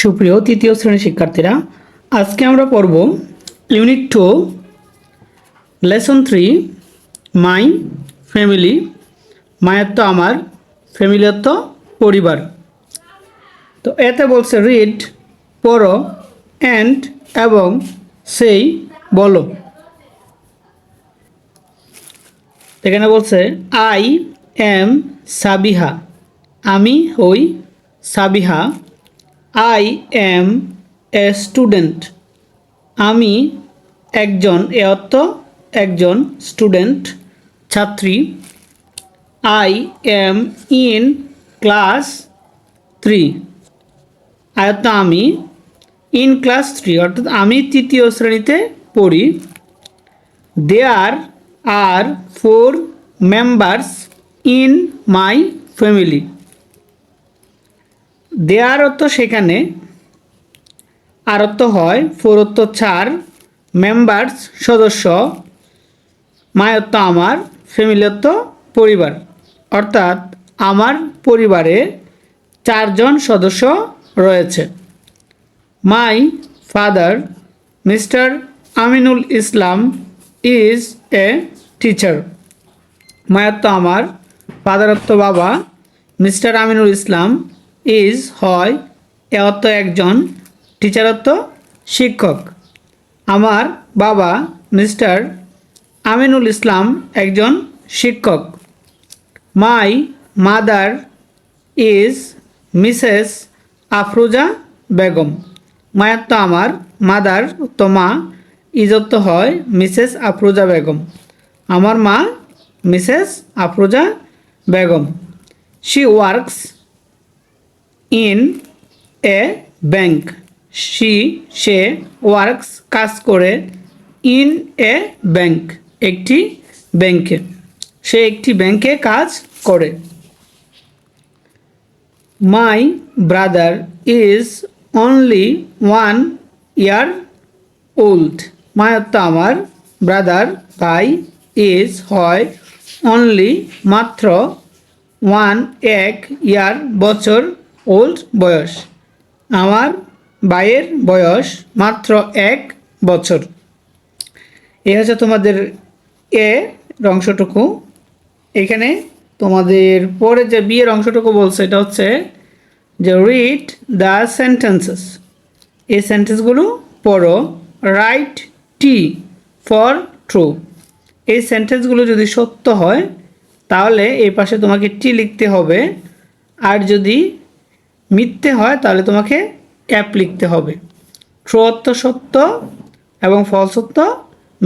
সুপ্রিয় তৃতীয় শ্রেণির শিক্ষার্থীরা, আজকে আমরা পড়ব unit two, lesson three, my family, মায়াত্ম আমার ফ্যামিলিয়ত্ব পরিবার। তো এতে বলছে রিড পড়ো অ্যান্ড এবং সেই বলো। এখানে বলছে আই এম সাবিহা, আমি হই Sabiha. I am a student. আমি একজন, এ অর্থ একজন স্টুডেন্ট, ছাত্রী। I am in class three. আয়ত্ত আমি ইন ক্লাস থ্রি, অর্থাৎ আমি তৃতীয় শ্রেণীতে পড়ি। There are four members in my family. There অর্থ সেখানে আরত্ব হয়, ফোরত্ব চার মেম্বার্স সদস্য, মায়ত্ব আমার, ফ্যামিলিত্ব, পরিবার। অর্থাৎ আমার পরিবারে চারজন সদস্য রয়েছে। My father mister Aminul Islam is a teacher মায়াত্ম আমার, ফাদারত্ব বাবা মিস্টার আমিনুল ইসলাম ইজ হয়, এ অর্থ একজন টিচারত্ব শিক্ষক। আমার বাবা মিস্টার আমিনুল ইসলাম একজন শিক্ষক। My mother is missus Afroza Begum. মায়াত্ম আমার মাদার তো মা। ইজত্ব হয় মিসেস আফরোজা বেগম। আমার মা missus Afroza Begum. She works in a bank. She say works কাজ করে ইন এ ব্যাংক, একটি ব্যাংকে। সে একটি ব্যাংকে কাজ করে। My brother is only one year old. মায়ত্ত আমার ব্রাদার ভাই ইজ হয় অনলি মাত্র ওয়ান এক ইয়ার বছর ওল্ড বয়স। আমার ভাইয়ের বয়স মাত্র এক বছর। এ হচ্ছে তোমাদের এ অংশটুকু। এখানে তোমাদের পরে যে বিয়ের অংশটুকু বলছে, এটা হচ্ছে যে রিড দ্য সেন্টেন্সেস এই সেন্টেন্সগুলো পড়ো। রাইট টি ফর ট্রু এই সেন্টেন্সগুলো যদি সত্য হয়, তাহলে এই পাশে তোমাকে টি লিখতে হবে। আর যদি মিথ্যে হয়, তাহলে তোমাকে অ্যাপ লিখতে হবে। ট্রু সত্য এবং ফলস অর্থ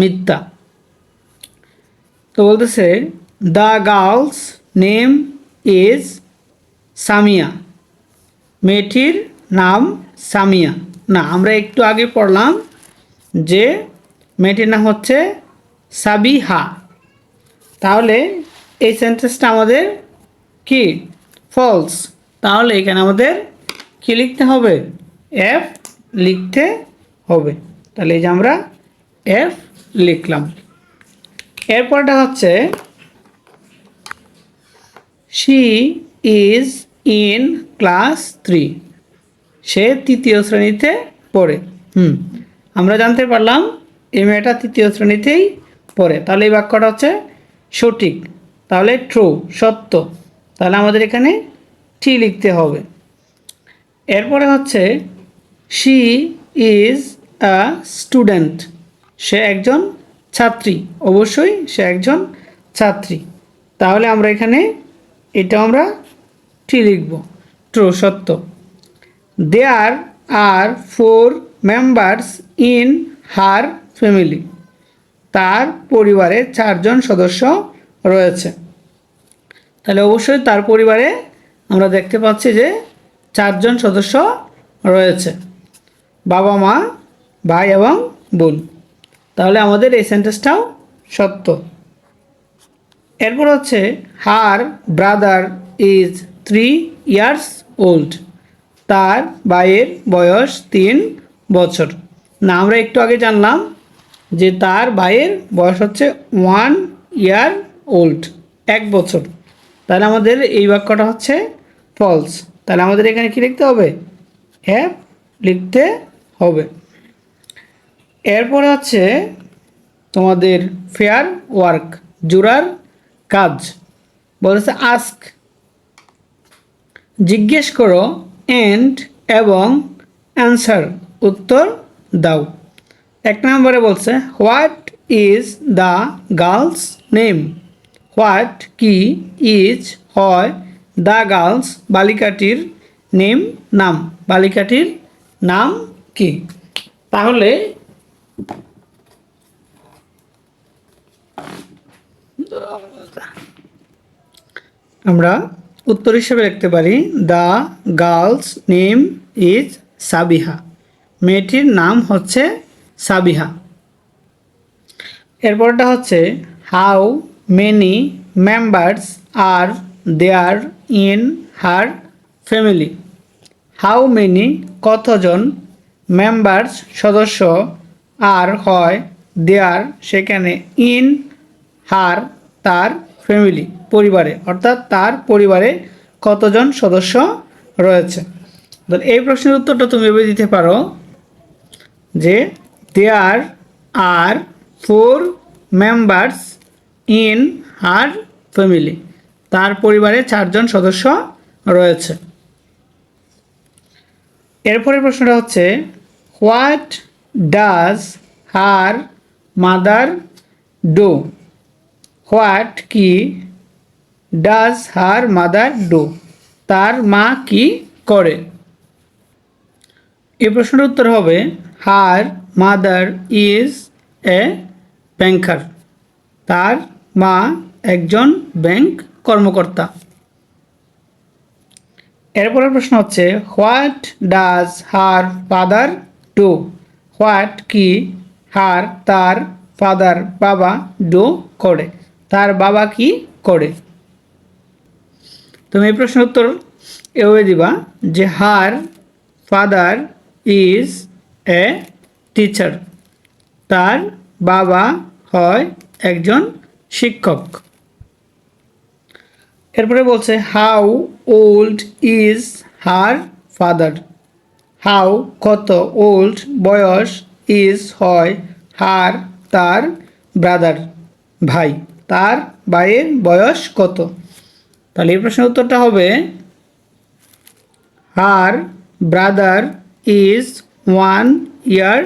মিথ্যা। তো বলতেছে the girl's name is Samia মেয়েটির নাম সামিয়া না, আমরা একটু আগে পড়লাম যে মেয়েটির নাম হচ্ছে সাবিহা তাহলে এই সেন্টেন্সটা আমাদের কি? ফলস তাহলে এখানে আমাদের কি লিখতে হবে? এফ লিখতে হবে। তাহলে এই যে আমরা এফ লিখলাম। এরপরটা হচ্ছে she is in class three সে তৃতীয় শ্রেণীতে পড়ে। হুম, আমরা জানতে পারলাম এই মেয়েটা তৃতীয় শ্রেণীতেই পড়ে। তাহলে এই বাক্যটা হচ্ছে সঠিক। তাহলে ট্রু সত্য। তাহলে আমাদের এখানে টি লিখতে হবে। এরপরে হচ্ছে শি ইজ আ স্টুডেন্ট সে একজন ছাত্রী। অবশ্যই সে একজন ছাত্রী। তাহলে আমরা এখানে এটা আমরা টি লিখব। ট্রু সত্য। There are four members in her family তার পরিবারে চারজন সদস্য রয়েছে। তাহলে অবশ্যই তার পরিবারে আমরা দেখতে পাচ্ছি যে চারজন সদস্য রয়েছে, বাবা, মা, ভাই এবং বোন। তাহলে আমাদের এই সেন্টেন্সটাও সত্য। এরপর হচ্ছে her brother is three years old তার ভাইয়ের বয়স তিন বছর। না, আমরা একটু আগে জানলাম যে তার ভাইয়ের বয়স হচ্ছে ওয়ান ইয়ার ওল্ড এক বছর। তাহলে আমাদের এই বাক্যটা হচ্ছে ফলস তাহলে আমাদের এখানে কি লিখতে হবে? হ্যাভ লিখতে হবে। এরপরে হচ্ছে তোমাদের ফেয়ার ওয়ার্ক জোড়ার কাজ। বলেছে আস্ক জিজ্ঞেস করো এন্ড এবং অ্যান্সার উত্তর দাও। এক নম্বরে বলছে what is the girl's name what কি ইজ হয় দ্য গার্লস বালিকাটির নেম নাম, বালিকাটির নাম কি? তাহলে আমরা উত্তর হিসেবে লিখতে পারি, the girl's name is Sabiha. মেয়েটির নাম হচ্ছে সাবিহা। এরপরটা হচ্ছে, how many members are there in her family how many কতজন মেম্বার্স সদস্য আর হয় দেয়ার সেখানে ইন হার তার ফ্যামিলি পরিবারে, অর্থাৎ তার পরিবারে কতজন সদস্য রয়েছে? তো এই প্রশ্নের উত্তরটা তুমি এভাবে দিতে পারো যে there are four members in her family. তার পরিবারে চারজন সদস্য রয়েছে। এরপরের প্রশ্নটা হচ্ছে, what does her mother do? What কি ডাজ হার মাদার ডু? তার মা কি করে? এই প্রশ্নের উত্তর হবে, her mother is a banker তার মা একজন ব্যাংক কর্মকর্তা। এরপরের প্রশ্ন হচ্ছে, what does her father do? What কি হার তার ফাদার বাবা ডু করে? তার বাবা কি করে? তুমি এই প্রশ্নের উত্তর এভাবে দিবা যে, her father is a teacher. তার বাবা হয় একজন শিক্ষক। এরপরে বলছে how old is her father how কত ওল্ড বয়স ইজ হয় হার তার ব্রাদার ভাই, তার ভাইয়ের বয়স কত? তাহলে এই প্রশ্নের উত্তরটা হবে her brother is one year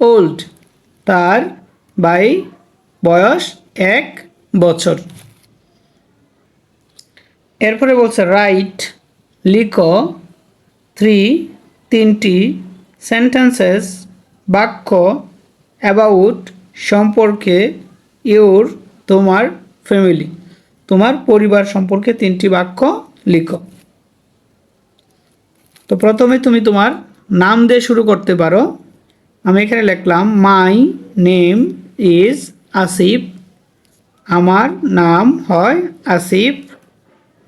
old তার ভাই বয়স এক বছর। এরপরে বলছে, রাইট, লিখো থ্রি তিনটি সেন্টেন্সেস বাক্য অ্যাবাউট সম্পর্কে ইউর তোমার ফ্যামিলি তোমার পরিবার সম্পর্কে তিনটি বাক্য লিখো। তো প্রথমে তুমি তোমার নাম দিয়ে শুরু করতে পারো। আমি এখানে লিখলাম মাই নেম ইজ আসিফ আমার নাম হয় Asif.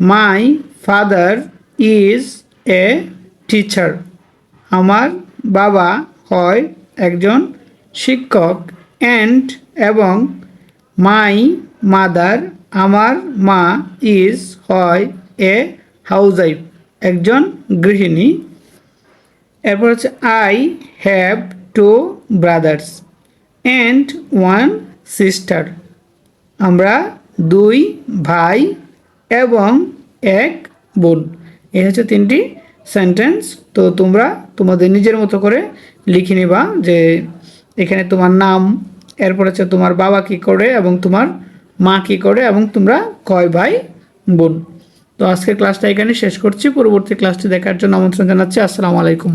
My father is a teacher আমার বাবা হয় একজন শিক্ষক অ্যান্ড এবং মাই মাদার আমার মা ইজ হয় এ হাউজওয়াইফ একজন গৃহিণী। এরপর হচ্ছে I have two brothers and one sister আমরা দুই ভাই এবং এক বোন। এই হচ্ছে তিনটি সেন্টেন্স তো তোমরা তোমাদের নিজের মতো করে লিখে নিবা যে এখানে তোমার নাম, এরপর হচ্ছে তোমার বাবা কি করে এবং তোমার মা কি করে এবং তোমরা কয় ভাই, বোন। তো আজকের ক্লাসটা এখানে শেষ করছি। পরবর্তী ক্লাসটি দেখার জন্য আমন্ত্রণ জানাচ্ছি। আসসালামু আলাইকুম।